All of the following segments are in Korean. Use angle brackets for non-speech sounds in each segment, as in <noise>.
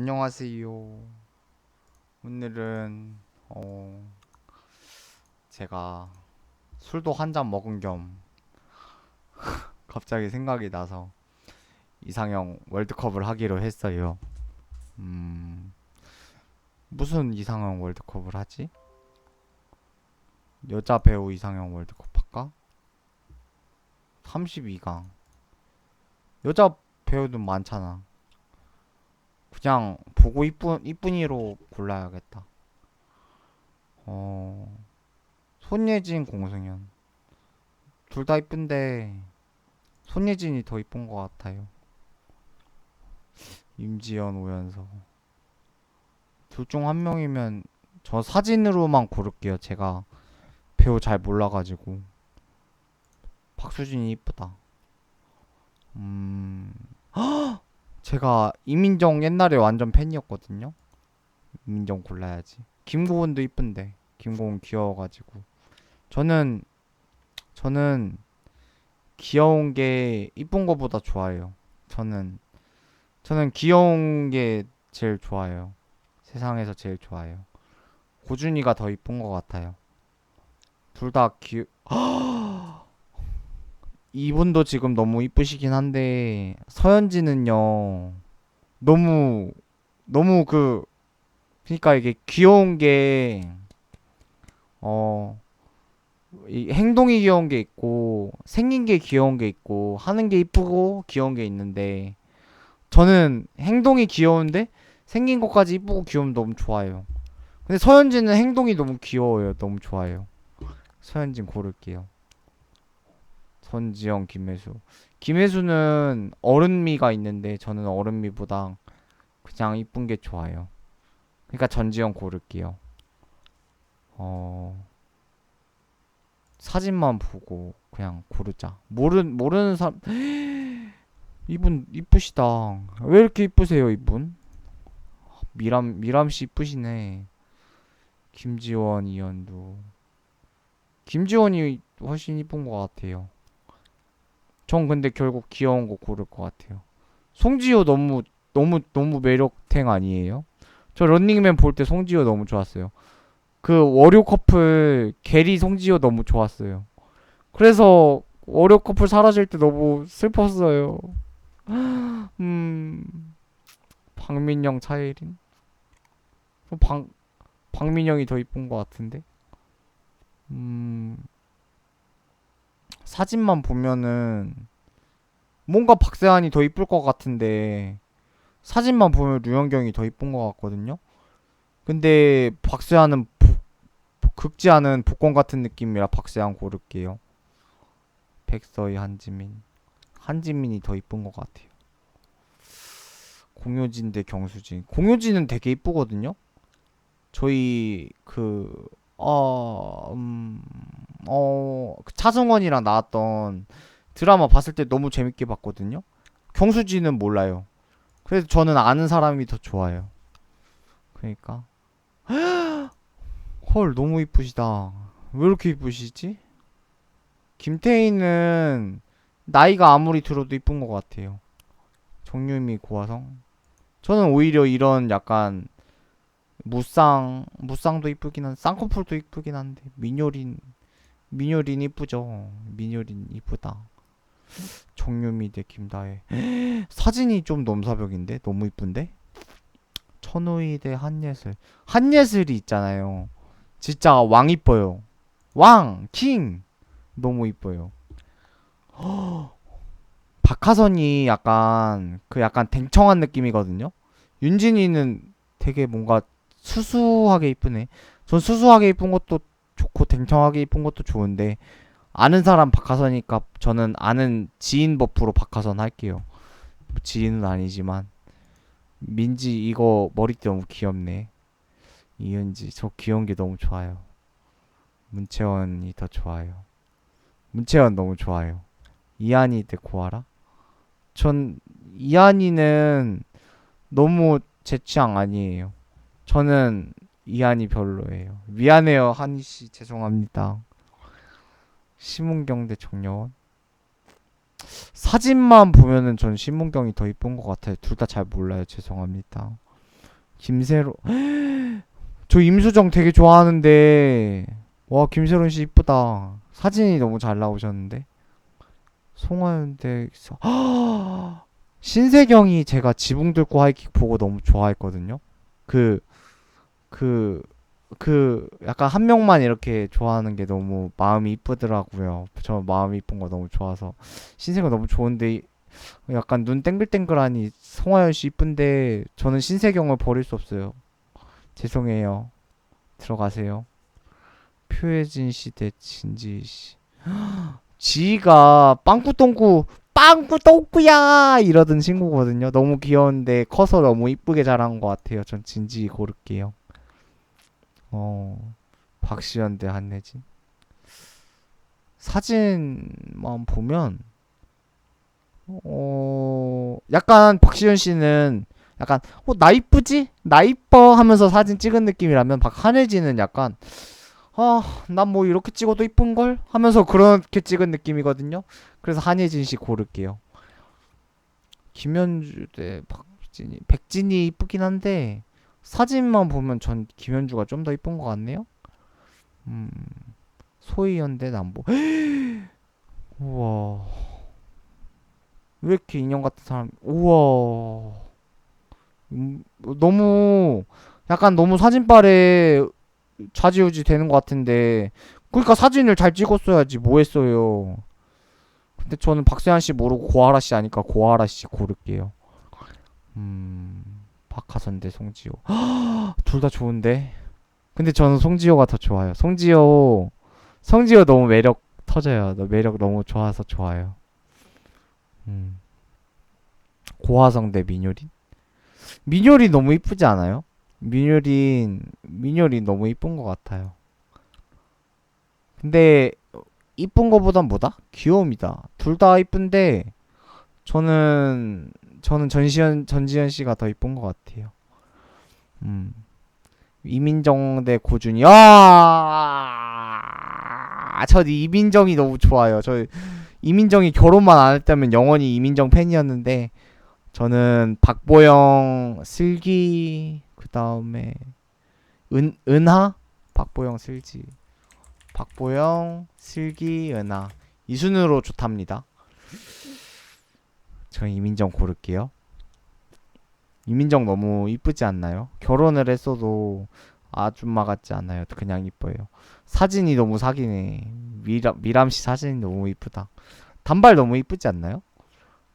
안녕하세요. 오늘은 어 제가 술도 한 잔 먹은 겸 <laughs> 갑자기 생각이 나서 이상형 월드컵을 하기로 했어요. 음 무슨 이상형 월드컵을 하지? 여자 배우 이상형 월드컵 할까? 32강. 여자 배우도 많잖아. 그냥 보고 이쁜 이쁜이로 골라야겠다. 어 손예진 공승현 둘 다 이쁜데 손예진이 더 이쁜 것 같아요. 임지연 오연서 둘 중 한 명이면 저 사진으로만 고를게요. 제가 배우 잘 몰라가지고 박수진이 이쁘다. 음. <gasps> 제가 이민정 옛날에 완전 팬이었거든요. 이민정 골라야지. 김고은도 이쁜데 김고은 귀여워가지고 저는 저는 귀여운 게 이쁜 거보다 좋아해요. 저는 저는 귀여운 게 제일 좋아요. 세상에서 제일 좋아요. 고준이가 더 이쁜 것 같아요. 둘 다 귀. <gasps> 이분도 지금 너무 이쁘시긴 한데 서현진은요 너무 너무 그 그러니까 이게 귀여운 게 어, 이 행동이 귀여운 게 있고 생긴 게 귀여운 게 있고 하는 게 이쁘고 귀여운 게 있는데 저는 행동이 귀여운데 생긴 것까지 이쁘고 귀여우면 너무 좋아요. 근데 서현진은 행동이 너무 귀여워요. 너무 좋아요. 서현진 고를게요. 선지영, 김혜수. 김혜수는 어른미가 있는데 저는 어른미보다 그냥 이쁜 게 좋아요. 그러니까 전지영 고를게요. 어 사진만 보고 그냥 고르자. 모르 모르는 사람 <gasps> 이분 이쁘시다. 왜 이렇게 이쁘세요, 이분? 미람 미람 씨 이쁘시네. 김지원, 이현두. 김지원이 훨씬 이쁜 것 같아요. 전 근데 결국 귀여운 거 고를 것 같아요. 송지효 너무 너무 너무 매력탱 아니에요? 저 런닝맨 볼 때 송지효 너무 좋았어요. 그 월요 커플 게리 송지효 너무 좋았어요. 그래서 월요 커플 사라질 때 너무 슬펐어요. <gasps> 음 박민영 차예린 방 박민영이 더 이쁜 것 같은데. 음 사진만 보면은 뭔가 박세환이 더 이쁠 것 같은데 사진만 보면 류현경이 더 이쁜 것 같거든요. 근데 박세환은 복- 복- 극지 않은 복권 같은 느낌이라 박세환 고를게요. 백서희 한지민 한지민이 더 이쁜 것 같아요. 공효진 대 경수진 공효진은 되게 이쁘거든요. 저희 그 어, 음, 어, 그 차승원이랑 나왔던 드라마 봤을 때 너무 재밌게 봤거든요. 경수지는 몰라요. 그래서 저는 아는 사람이 더 좋아요. 그러니까 <gasps> 헐 너무 이쁘시다. 왜 이렇게 이쁘시지? 김태희는 나이가 아무리 들어도 이쁜 것 같아요. 정유미 고화성. 저는 오히려 이런 약간 무쌍 무쌍도 이쁘긴 한 쌍꺼풀도 이쁘긴 한데 민효린 민효린 이쁘죠. 민효린 이쁘다. 정유미 대 김다혜. <gasps> 사진이 좀 넘사벽인데? 너무 이쁜데? 천우희 대 한예슬. 한예슬이 있잖아요. 진짜 왕 이뻐요. 왕 킹. 너무 이뻐요. <gasps> 박하선이 약간 그 약간 댕청한 느낌이거든요? 윤진이는 되게 뭔가 수수하게 이쁘네. 전 수수하게 이쁜 것도 좋고 댕청하게 이쁜 것도 좋은데 아는 사람 박하선이니까 저는 아는 지인 버프로 박하선 할게요. 뭐 지인은 아니지만 민지 이거 머리띠 너무 귀엽네. 이은지 저 귀여운 게 너무 좋아요. 문채원이 더 좋아요. 문채원 너무 좋아요. 이한이 대 고아라? 전 이한이는 너무 제 취향 아니에요. 저는 이한이 별로예요. 미안해요, 한희 씨. 죄송합니다. 심은경 대 정여원. 사진만 보면은 전 심은경이 더 이쁜 것 같아요. 둘 다 잘 몰라요. 죄송합니다. 김세로 <gasps> 저 임수정 되게 좋아하는데 와 김세론 씨 이쁘다 사진이 너무 잘 나오셨는데 송하연 대 <gasps> 신세경이 제가 지붕 뚫고 하이킥 보고 너무 좋아했거든요 그 그, 그, 약간 한 명만 이렇게 좋아하는 게 너무 마음이 이쁘더라고요. 저 마음이 이쁜 거 너무 좋아서. 신세경 너무 좋은데, 이- 약간 눈 땡글땡글하니 송하연 씨 이쁜데, 저는 신세경을 버릴 수 없어요. 죄송해요. 들어가세요. 표혜진 씨 대 진지 씨. <gasps> 지희가 빵꾸똥꾸, 빵꾸똥꾸야! 이러던 친구거든요. 너무 귀여운데, 커서 너무 이쁘게 자란 것 같아요. 전 진지 고를게요. 어, 박시현 대 한혜진. 사진만 보면, 어, 약간 박시현 씨는 약간, 어, 나 이쁘지? 나 이뻐? 하면서 사진 찍은 느낌이라면, 박, 한혜진은 약간, 아, 난 뭐 이렇게 찍어도 이쁜걸? 하면서 그렇게 찍은 느낌이거든요. 그래서 한혜진 씨 고를게요. 김현주 대 박진이. 백진이 이쁘긴 한데, 사진만 보면 전 김현주가 좀 더 이쁜 것 같네요. 음, 소희연 대 남보. <gasps> 우와. 왜 이렇게 인형 같은 사람? 우와. 음, 너무 약간 너무 사진빨에 좌지우지 되는 것 같은데. 그러니까 사진을 잘 찍었어야지. 뭐 했어요? 근데 저는 박세환 씨 모르고 고아라 씨 아니까 고아라 씨 고를게요. 음. 박하선 대 송지효. 둘다 좋은데. 근데 저는 송지효가 더 좋아요. 송지효, 송지효 너무 매력 터져요. 너 매력 너무 좋아서 좋아요. 음. 고화성 대 민효린? 민효린 너무 이쁘지 않아요? 민효린, 민효린 너무 이쁜 것 같아요. 근데 이쁜 거보단 뭐다? 귀여움이다. 둘 다 이쁜데 저는 저는 전시현 전지현 씨가 더 이쁜 것 같아요. 음. 이민정 대 고준이. 아! 저 이민정이 너무 좋아요. 저 이민정이 결혼만 안 했다면 영원히 이민정 팬이었는데 저는 박보영, 슬기 그 다음에 은 은하, 박보영, 슬기. 박보영, 슬기, 은하. 이 순으로 좋답니다. 저는 이민정 고를게요. 이민정 너무 이쁘지 않나요? 결혼을 했어도 아줌마 같지 않아요. 그냥 이뻐요. 사진이 너무 사기네. 미람, 미람 씨 사진이 너무 이쁘다. 단발 너무 이쁘지 않나요?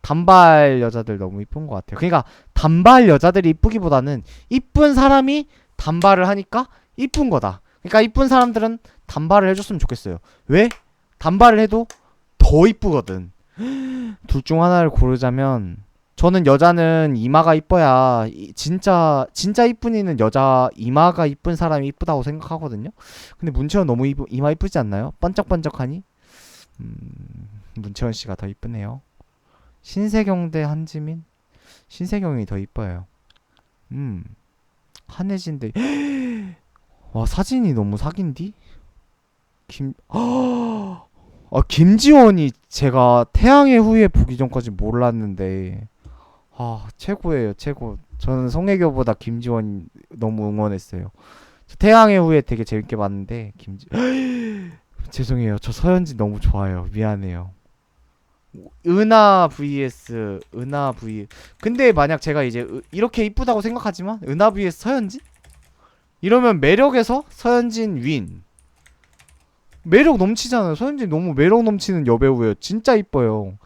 단발 여자들 너무 이쁜 것 같아요. 그러니까 단발 여자들이 이쁘기보다는 이쁜 사람이 단발을 하니까 이쁜 거다. 그러니까 이쁜 사람들은 단발을 해줬으면 좋겠어요. 왜? 단발을 해도 더 이쁘거든. 둘 중 하나를 고르자면 저는 여자는 이마가 이뻐야 이- 진짜 진짜 이쁜 이는 여자 이마가 이쁜 사람이 이쁘다고 생각하거든요. 근데 문채원 너무 이쁘, 이마 이쁘지 않나요? 번쩍번쩍하니? 음, 문채원 씨가 더 이쁘네요. 신세경 대 한지민? 신세경이 더 이뻐요. 음, 한혜진 대 <gasps> 와, 사진이 너무 사기인디? 김, <gasps> 아, 김지원이 제가 태양의 후예 보기 전까지 몰랐는데, 아, 최고예요, 최고. 저는 송혜교보다 김지원 너무 응원했어요. 저 태양의 후예 되게 재밌게 봤는데, 김지, <gasps> 죄송해요. 저 서현진 너무 좋아요. 미안해요. 은하 vs 은하 v 근데 만약 제가 이제 으- 이렇게 이쁘다고 생각하지만 은하 vs 서현진 이러면 매력에서 서현진 윈 매력 넘치잖아요. 서현진 너무 매력 넘치는 여배우예요. 진짜 이뻐요.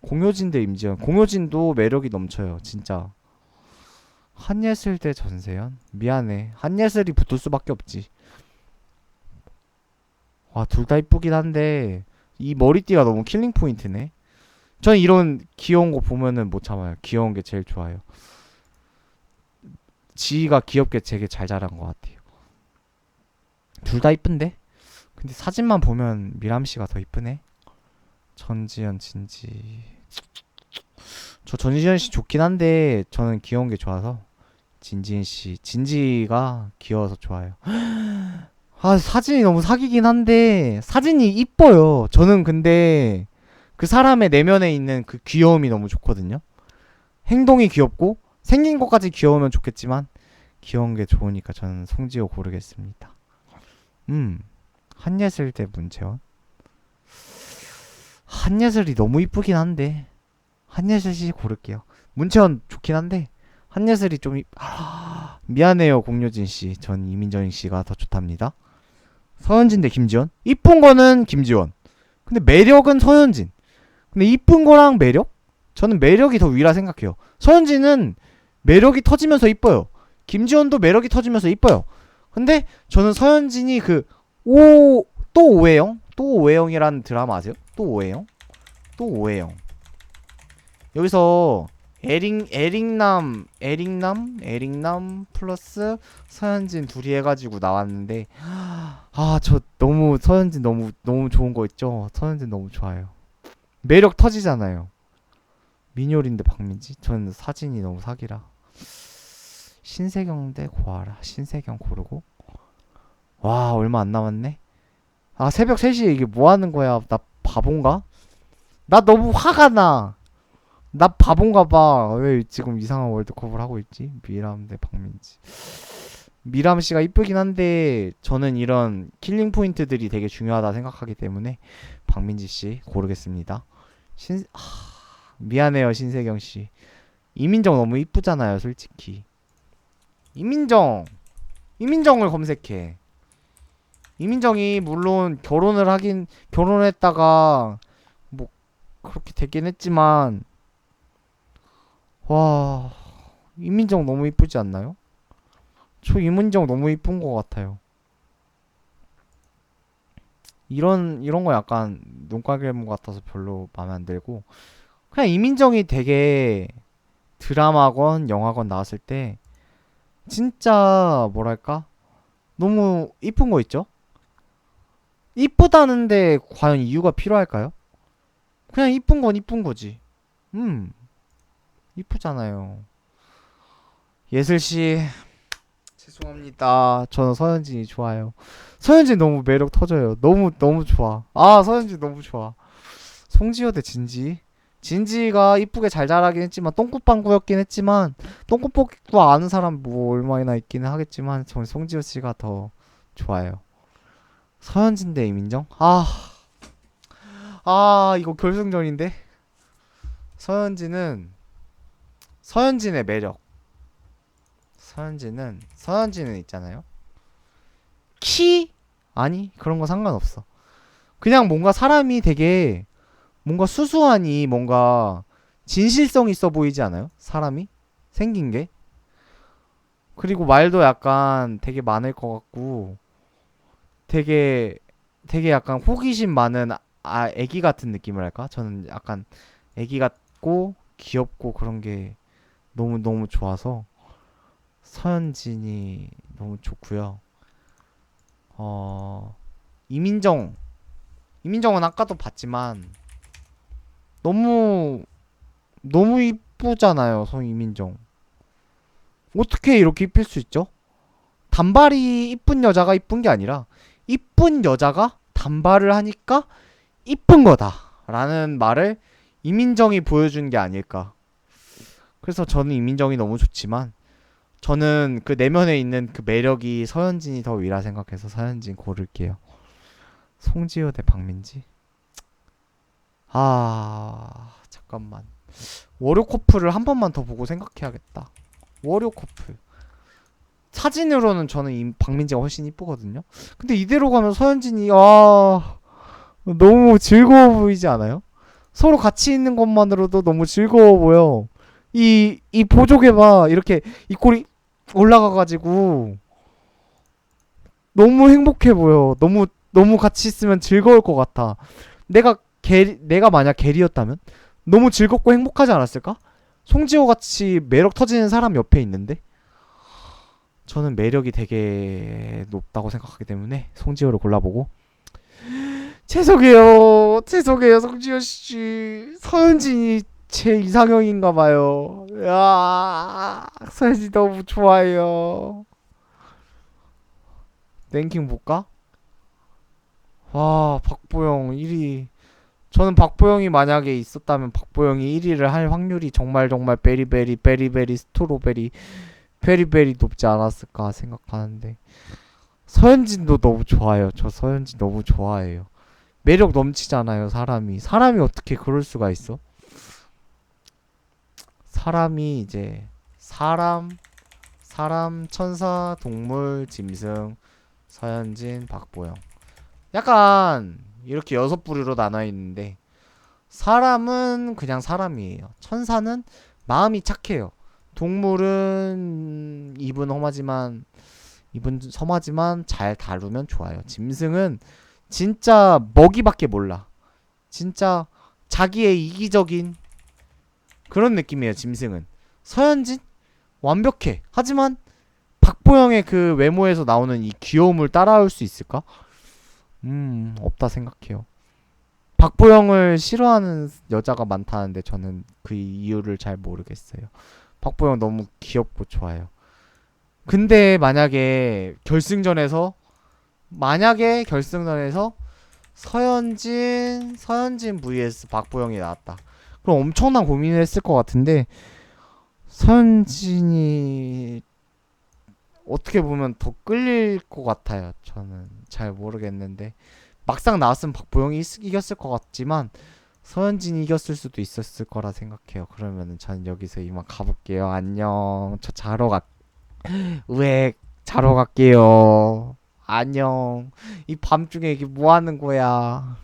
공효진 대 임지연. 공효진도 매력이 넘쳐요 진짜. 한예슬 대 전세현 미안해. 한예슬이 붙을 수밖에 없지. 와 둘 다 이쁘긴 한데 이 머리띠가 너무 킬링 포인트네. 저는 이런 귀여운 거 보면은 못 참아요. 귀여운 게 제일 좋아요. 지희가 귀엽게 되게 잘 자란 것 같아요. 둘 다 이쁜데? 근데 사진만 보면 미람 씨가 더 이쁘네. 전지현, 진지. 저 전지현 씨 좋긴 한데 저는 귀여운 게 좋아서 진지인 씨, 진지가 귀여워서 좋아요. <gasps> 아 사진이 너무 사기긴 한데 사진이 이뻐요. 저는 근데 그 사람의 내면에 있는 그 귀여움이 너무 좋거든요. 행동이 귀엽고 생긴 것까지 귀여우면 좋겠지만 귀여운 게 좋으니까 저는 송지효 고르겠습니다. 음, 한예슬 대 문채원. 한예슬이 너무 이쁘긴 한데 한예슬 씨 고를게요. 문채원 좋긴 한데 한예슬이 좀 이... 아, 미안해요 공효진 씨. 전 이민정 씨가 더 좋답니다. 서현진 대 김지원. 이쁜 거는 김지원. 근데 매력은 서현진. 근데 이쁜 거랑 매력? 저는 매력이 더 위라 생각해요. 서현진은 매력이 터지면서 이뻐요. 김지원도 매력이 터지면서 이뻐요. 근데 저는 서현진이 그 오 또 오해영 또 오해영이라는 드라마 아세요? 또 오해영 또 오해영 여기서 에릭 에릭남 에릭남 에릭남 플러스 서현진 둘이 해가지고 나왔는데 아 저 너무 서현진 너무 너무 좋은 거 있죠? 서현진 너무 좋아요. 매력 터지잖아요. 민효린데 박민지? 저는 사진이 너무 사기라. 신세경 대 고아라. 신세경 고르고. 와, 얼마 안 남았네. 아, 새벽 3시에 이게 뭐 하는 거야? 나 바본가? 나 너무 화가 나. 나 바본가 봐. 왜 지금 이상한 월드컵을 하고 있지? 미람 대 박민지. 미람 씨가 이쁘긴 한데 저는 이런 킬링 포인트들이 되게 중요하다 생각하기 때문에 박민지 씨 고르겠습니다. 신 하... 미안해요 신세경 씨. 이민정 너무 이쁘잖아요 솔직히. 이민정 이민정을 검색해. 이민정이 물론 결혼을 하긴 결혼했다가 뭐 그렇게 되긴 했지만 와 이민정 너무 이쁘지 않나요? 저 이민정 너무 이쁜 것 같아요. 이런 이런 거 약간 눈깔괴물 같아서 별로 마음에 안 들고 그냥 이민정이 되게 드라마건 영화건 나왔을 때 진짜 뭐랄까 너무 이쁜 거 있죠? 이쁘다는데 과연 이유가 필요할까요? 그냥 이쁜 건 이쁜 거지. 음 이쁘잖아요. 예슬 씨 죄송합니다. 저는 서현진이 좋아요. 서현진 너무 매력 터져요. 너무 너무 좋아. 아 서현진 너무 좋아. 송지효 대 진지. 진지가 이쁘게 잘 자라긴 했지만 똥꾸빵구였긴 했지만 똥꾸빵구 아는 사람 뭐 얼마나 있기는 하겠지만 저는 송지효 씨가 더 좋아요. 서현진 대 이민정? 아, 아 이거 결승전인데 서현진은 서현진의 매력. 서현진은 서현진은 있잖아요. 키 아니 그런 거 상관없어. 그냥 뭔가 사람이 되게 뭔가 수수하니 뭔가 진실성 있어 보이지 않아요? 사람이 생긴 게 그리고 말도 약간 되게 많을 것 같고 되게 되게 약간 호기심 많은 아 애기 같은 느낌을 할까? 저는 약간 애기 같고 귀엽고 그런 게 너무 너무 좋아서 서현진이 너무 좋고요. 어 이민정 이민정은 아까도 봤지만 너무 너무 이쁘잖아요, 성 이민정. 어떻게 이렇게 이쁠 수 있죠? 단발이 이쁜 여자가 이쁜 게 아니라 이쁜 여자가 단발을 하니까 이쁜 거다라는 말을 이민정이 보여준 게 아닐까. 그래서 저는 이민정이 너무 좋지만 저는 그 내면에 있는 그 매력이 서현진이 더 위라 생각해서 서현진 고를게요. 송지효 대 박민지. 아 잠깐만 월요 커플을 한 번만 더 보고 생각해야겠다 월요 커플 사진으로는 저는 이 박민지가 훨씬 이쁘거든요. 근데 이대로 가면 서현진이 아 너무 즐거워 보이지 않아요? 서로 같이 있는 것만으로도 너무 즐거워 보여. 이 이 보조개 봐. 이렇게 이 꼴이 올라가가지고 너무 행복해 보여. 너무 너무 같이 있으면 즐거울 것 같아. 내가 게리, 내가 만약 게리였다면 너무 즐겁고 행복하지 않았을까? 송지호 같이 매력 터지는 사람 옆에 있는데 저는 매력이 되게 높다고 생각하기 때문에 송지호를 골라보고. <gasps> 죄송해요. 죄송해요 송지호 씨. 서현진이 제 이상형인가 봐요. 야 서현진 너무 좋아요. 랭킹 볼까? 와 박보영 1위. 저는 박보영이 만약에 있었다면 박보영이 1위를 할 확률이 정말 정말 베리베리 베리베리 스트로베리 베리베리 높지 않았을까 생각하는데 서현진도 너무 좋아요. 저 서현진 너무 좋아해요. 매력 넘치잖아요, 사람이. 사람이 어떻게 그럴 수가 있어? 사람이 이제 사람, 사람, 천사, 동물, 짐승, 서현진, 박보영. 약간 이렇게 여섯 부류로 나눠 있는데 사람은 그냥 사람이에요. 천사는 마음이 착해요. 동물은 입은 험하지만 입은 섬하지만 잘 다루면 좋아요. 짐승은 진짜 먹이밖에 몰라. 진짜 자기의 이기적인 그런 느낌이에요. 짐승은 서현진 완벽해. 하지만 박보영의 그 외모에서 나오는 이 귀여움을 따라올 수 있을까? 음 없다 생각해요. 박보영을 싫어하는 여자가 많다는데 저는 그 이유를 잘 모르겠어요. 박보영 너무 귀엽고 좋아요. 근데 만약에 결승전에서 만약에 결승전에서 서현진 서현진 vs 박보영이 나왔다. 그럼 엄청난 고민을 했을 것 같은데 서현진이 어떻게 보면 더 끌릴 것 같아요. 저는 잘 모르겠는데 막상 나왔으면 박보영이 이겼- 이겼을 것 같지만 서현진이 이겼을 수도 있었을 거라 생각해요. 그러면은 저는 여기서 이만 가볼게요. 안녕. 저 자러 가. <laughs> 왜 자러 갈게요. 안녕. 이 밤중에 이게 뭐 하는 거야?